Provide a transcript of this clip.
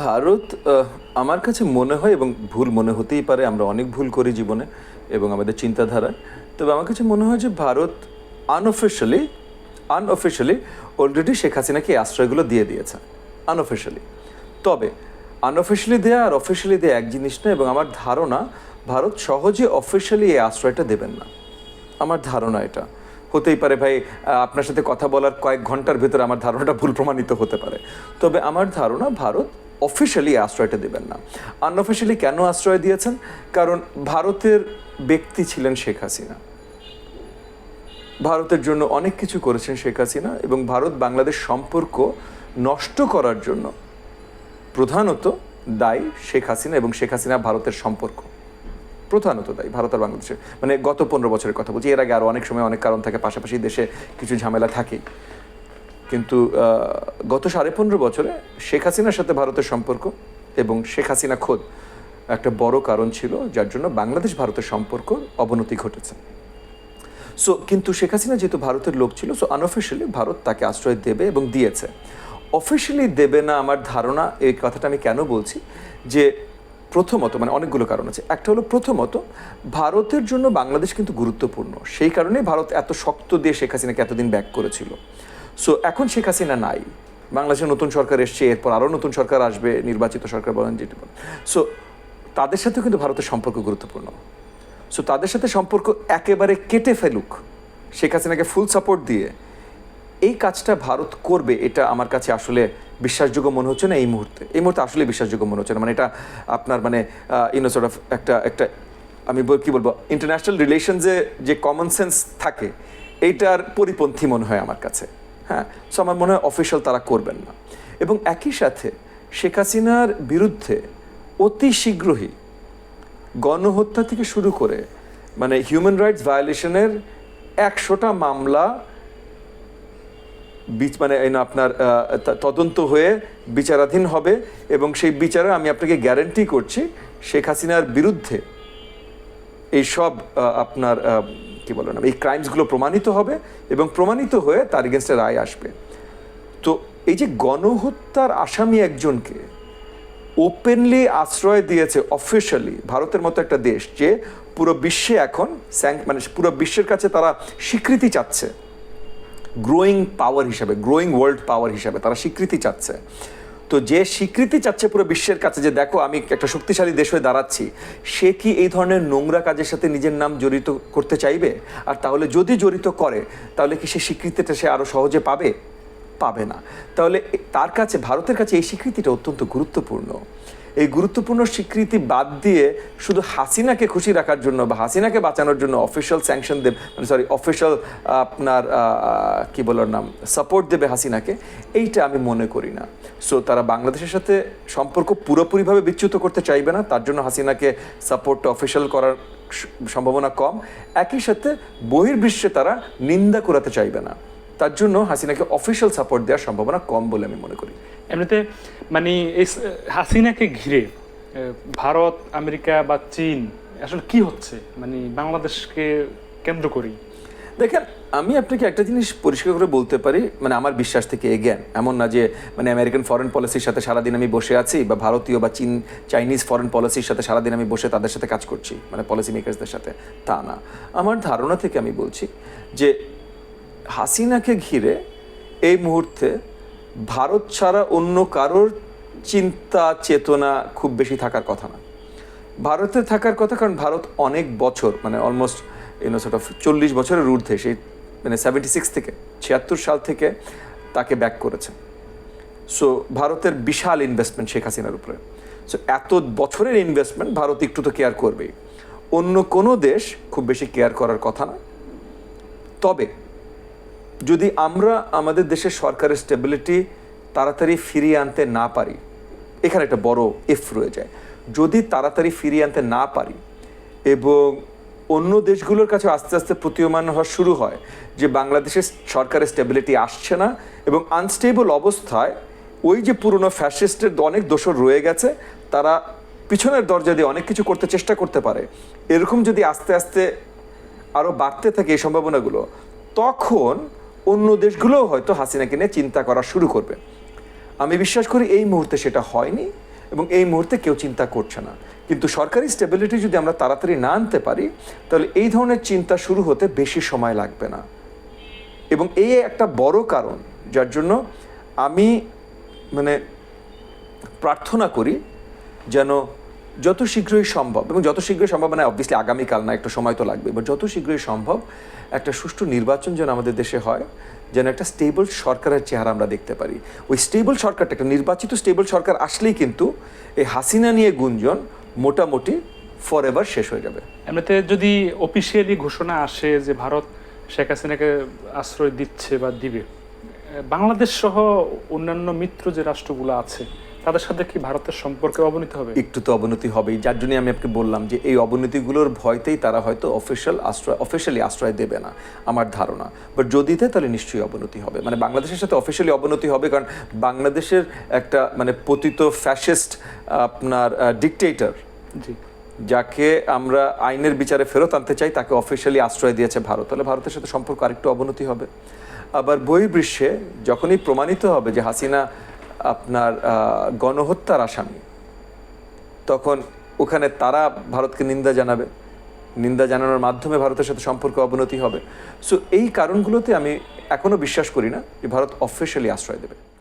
ভারত আমার কাছে মনে হয় এবং ভুল মনে হতেই পারে, আমরা অনেক ভুল করি জীবনে এবং আমাদের চিন্তাধারায়, তবে আমার কাছে মনে হয় যে Bharat unofficially unofficially already Sheikh হাসিনাকে আশ্রয়গুলো দিয়ে দিয়েছে আনঅফিসিয়ালি তবে আনঅফিসিয়ালি দেয়া আর অফিসিয়ালি দেয়া এক জিনিস না, এবং আমার ধারণা ভারত সহজে অফিসিয়ালি এই আশ্রয়টা দেবেন না। আমার ধারণা এটা। হতেই পারে ভাই আপনার সাথে কথা বলার কয়েক ঘণ্টার ভেতরে আমার ধারণাটা ভুল প্রমাণিত হতে পারে। তবে আমার ধারণা ভারত অফিসিয়ালি আশ্রয়টা দেবেন না। আনঅফিসিয়ালি কেন আশ্রয় দিয়েছেন? কারণ ভারতের ব্যক্তি ছিলেন শেখ হাসিনা। ভারতের জন্য অনেক কিছু করেছেন শেখ হাসিনা এবং ভারত বাংলাদেশ সম্পর্ক নষ্ট করার জন্য প্রধানত দায়ী শেখ হাসিনা এবং শেখ হাসিনা ভারতের সম্পর্ক। প্রধানত দায়ী ভারত আর বাংলাদেশের। মানে গত পনেরো বছরের কথা বলছি, এর আগে আরও অনেক সময় অনেক কারণ থাকে, পাশাপাশি দেশে কিছু ঝামেলা থাকে কিন্তু গত সাড়ে পনেরো বছরে শেখ হাসিনার সাথে ভারতের সম্পর্ক এবং শেখ হাসিনা খোদ একটা বড় কারণ ছিল, যার জন্য বাংলাদেশ ভারতের সম্পর্ক অবনতি ঘটেছে। সো কিন্তু শেখ হাসিনা যেহেতু ভারতের লোক ছিল সো আনঅফিসিয়ালি ভারত তাকে আশ্রয় দেবে এবং দিয়েছে। অফিসিয়ালি দেবে না আমার ধারণা, এই কথাটা আমি কেন বলছি? যে প্রথমত মানে অনেকগুলো কারণ আছে। একটা হলো প্রথমত, ভারতের জন্য বাংলাদেশ কিন্তু গুরুত্বপূর্ণ। সেই কারণে ভারত এত শক্ত দিয়ে শেখ হাসিনাকে এতদিন ব্যাক করেছিল। সো এখন শেখ হাসিনা নাই। বাংলাদেশের নতুন সরকার এসছে, এরপর আরও নতুন সরকার আসবে, নির্বাচিত সরকার বলেন যেটি বলেন। সো তাদের সাথেও কিন্তু ভারতের সম্পর্ক গুরুত্বপূর্ণ। সো তাদের সাথে সম্পর্ক একেবারে কেটে ফেলুক। শেখ হাসিনাকে ফুল সাপোর্ট দিয়ে এই কাজটা ভারত করবে, এটা আমার কাছে আসলে বিশ্বাসযোগ্য মনে হচ্ছে না এই মুহূর্তে। এই মুহূর্তে আসলে বিশ্বাসযোগ্য মনে হচ্ছে না। মানে এটা আপনার মানে ইউনো সর্ট অফ একটা একটা, আমি কি বলব ইন্টারন্যাশনাল রিলেশনসে যে কমন সেন্স থাকে, এইটার পরিপন্থী মনে হয় আমার কাছে। হ্যাঁ সো আমার মনে হয় অফিসিয়াল তারা করবেন না। এবং একই সাথে শেখ হাসিনার বিরুদ্ধে অতি শীঘ্রই গণহত্যা থেকে শুরু করে মানে হিউম্যান রাইটস ভায়োলেশনের একশোটা মামলা বিচ মানে আপনার তদন্ত হয়ে বিচারাধীন হবে এবং সেই বিচারে আমি আপনাকে গ্যারান্টি করছি, শেখ হাসিনার বিরুদ্ধে এই সব আপনার কি বলেন এই ক্রাইমসগুলো প্রমাণিত হবে এবং প্রমাণিত হয়ে তার এগেনস্টে রায় আসবে। তো এই যে গণহত্যার আসামি একজনকে ওপেনলি আশ্রয় দিয়েছে অফিসিয়ালি ভারতের মতো একটা দেশ যে পুরো বিশ্বে এখন স্যাং- মানে পুরো বিশ্বের কাছে তারা স্বীকৃতি চাচ্ছে। গ্রোয়িং পাওয়ার হিসাবে গ্রোয়িং ওয়ার্ল্ড পাওয়ার হিসাবে তারা স্বীকৃতি চাচ্ছে। তো যে স্বীকৃতি চাচ্ছে পুরো বিশ্বের কাছে যে দেখো, আমি একটা শক্তিশালী দেশ হয়ে দাঁড়াচ্ছি, সে কি এই ধরনের নোংরা কাজের সাথে নিজের নাম জড়িত করতে চাইবে? আর তাহলে যদি জড়িত করে, তাহলে কি সে স্বীকৃতিটা সে আরও সহজে পাবে? পাবে না। তাহলে তার কাছে, ভারতের কাছে এই স্বীকৃতিটা অত্যন্ত গুরুত্বপূর্ণ। এই গুরুত্বপূর্ণ স্বীকৃতি বাদ দিয়ে শুধু হাসিনাকে খুশি রাখার জন্য বা হাসিনাকে বাঁচানোর জন্য অফিসিয়াল স্যাংশন দেবে মানে সরি অফিসিয়াল আপনার কি বলার নাম সাপোর্ট দেবে হাসিনাকে, এইটা আমি মনে করি না। সো তারা বাংলাদেশের সাথে সম্পর্ক পুরোপুরিভাবে বিচ্যুত করতে চাইবে না, তার জন্য হাসিনাকে সাপোর্ট অফিসিয়াল করার সম্ভাবনা কম। একই সাথে বহির্বিশ্বে তারা নিন্দা করাতে চাইবে না। তার জন্য হাসিনাকে অফিসিয়াল সাপোর্ট দেওয়ার সম্ভাবনা কম বলে আমি মনে করি। এমনিতে মানে এই হাসিনাকে ঘিরে ভারত আমেরিকা বা চীন আসলে কি হচ্ছে? মানে বাংলাদেশকে কেন্দ্র করি। দেখেন আমি আপনাকে একটা জিনিস পরিষ্কার করে বলতে পারি মানে আমার বিশ্বাস থেকে এগেন এমন না যে মানে আমেরিকান ফরেন পলিসির সাথে সারাদিন আমি বসে আছি বা ভারতীয় বা চীন চাইনিজ ফরেন পলিসির সাথে সারাদিন আমি বসে তাদের সাথে কাজ করছি মানে পলিসি মেকার্সদের সাথে। তা না। আমার ধারণা থেকে আমি বলছি যে হাসিনাকে ঘিরে এই মুহূর্তে ভারত ছাড়া অন্য কারোর চিন্তা, চেতনা খুব বেশি থাকার কথা না। ভারতে থাকার কথা কারণ ভারত অনেক বছর মানে অলমোস্ট ইউনো সর্ট অফ চল্লিশ বছরের ঊর্ধ্বে সেই মানে সেভেন্টি সিক্স থেকে, ছিয়াত্তর সাল থেকে তাকে ব্যাক করেছে। সো ভারতের বিশাল ইনভেস্টমেন্ট শেখ হাসিনার উপরে। সো এত বছরের ইনভেস্টমেন্ট ভারত একটু তো কেয়ার করবেই। অন্য কোনো দেশ খুব বেশি কেয়ার করার কথা না। তবে যদি আমরা আমাদের দেশের সরকারের স্টেবিলিটি তাড়াতাড়ি ফিরিয়ে আনতে না পারি, এখানে একটা বড় এফ রয়ে যায়। যদি তাড়াতাড়ি ফিরিয়ে আনতে না পারি এবং অন্য দেশগুলোর কাছে আস্তে আস্তে প্রতীয়মান হওয়া শুরু হয়, যে বাংলাদেশের সরকারের স্টেবিলিটি আসছে না এবং আনস্টেবল অবস্থায় ওই যে পুরনো ফ্যাসিস্টের অনেক দোষর রয়ে গেছে, তারা পিছনের দরজা দিয়ে অনেক কিছু করতে চেষ্টা করতে পারে। এরকম যদি আস্তে আস্তে আরও বাড়তে থাকে এই সম্ভাবনাগুলো, তখন অন্য দেশগুলোও হয়তো হাসিনাকে নিয়ে চিন্তা করা শুরু করবে। আমি বিশ্বাস করি এই মুহূর্তে সেটা হয়নি এবং এই মুহূর্তে কেউ চিন্তা করছে না। কিন্তু সরকারি স্টেবিলিটি যদি আমরা তাড়াতাড়ি না আনতে পারি, তাহলে এই ধরনের চিন্তা শুরু হতে বেশি সময় লাগবে না। এবং এই একটা বড় কারণ, যার জন্য আমি মানে প্রার্থনা করি যেন যত শীঘ্রই সম্ভব, এবং যত শীঘ্রই সম্ভব মানে অবভিয়াসলি আগামীকাল না, একটু সময় তো লাগবে বাট যত শীঘ্রই সম্ভব একটা সুষ্ঠু নির্বাচন যেন আমাদের দেশে হয়, যেন একটা স্টেবল সরকারের চেহারা আমরা দেখতে পারি। ওই স্টেবল সরকারটা, একটা নির্বাচিত স্টেবল সরকার আসলেই কিন্তু এই হাসিনা নিয়ে গুঞ্জন মোটামুটি ফর এভার শেষ হয়ে যাবে। এমনিতে যদি অফিসিয়ালি ঘোষণা আসে যে ভারত শেখ হাসিনাকে আশ্রয় দিচ্ছে বা দিবে, বাংলাদেশ সহ অন্যান্য মিত্র যে রাষ্ট্রগুলো আছে তাদের সাথে কি ভারতের সম্পর্কে অবনতি হবে? একটু তো অবনতি হবেই। যার জন্য আমি আপনাকে বললাম যে এই অবনতিগুলোর ভয়তেই তারা হয়তো অফিসিয়াল আশ্রয় অফিসিয়ালি আশ্রয় দেবে না আমার ধারণা। বাট যদি দেয় তাহলে নিশ্চয়ই অবনতি হবে। মানে বাংলাদেশের সাথে অফিসিয়ালি অবনতি হবে কারণ বাংলাদেশের একটা মানে পতিত ফ্যাসিস্ট আপনার ডিকটেটর জি। যাকে আমরা আইনের বিচারে ফেরত আনতে চাই তাকে অফিসিয়ালি আশ্রয় দিয়েছে ভারত। তাহলে ভারতের সাথে সম্পর্ক আরেকটু অবনতি হবে। আবার বহির্বিশ্বে যখনই প্রমাণিত হবে যে হাসিনা আপনার গণহত্যার আসামি। তখন ওখানে তারা ভারতকে নিন্দা জানাবে। নিন্দা জানানোর মাধ্যমে ভারতের সাথে সম্পর্ক অবনতি হবে। সো এই কারণগুলোতে আমি এখনও বিশ্বাস করি না যে ভারত অফিসিয়ালি আশ্রয় দেবে।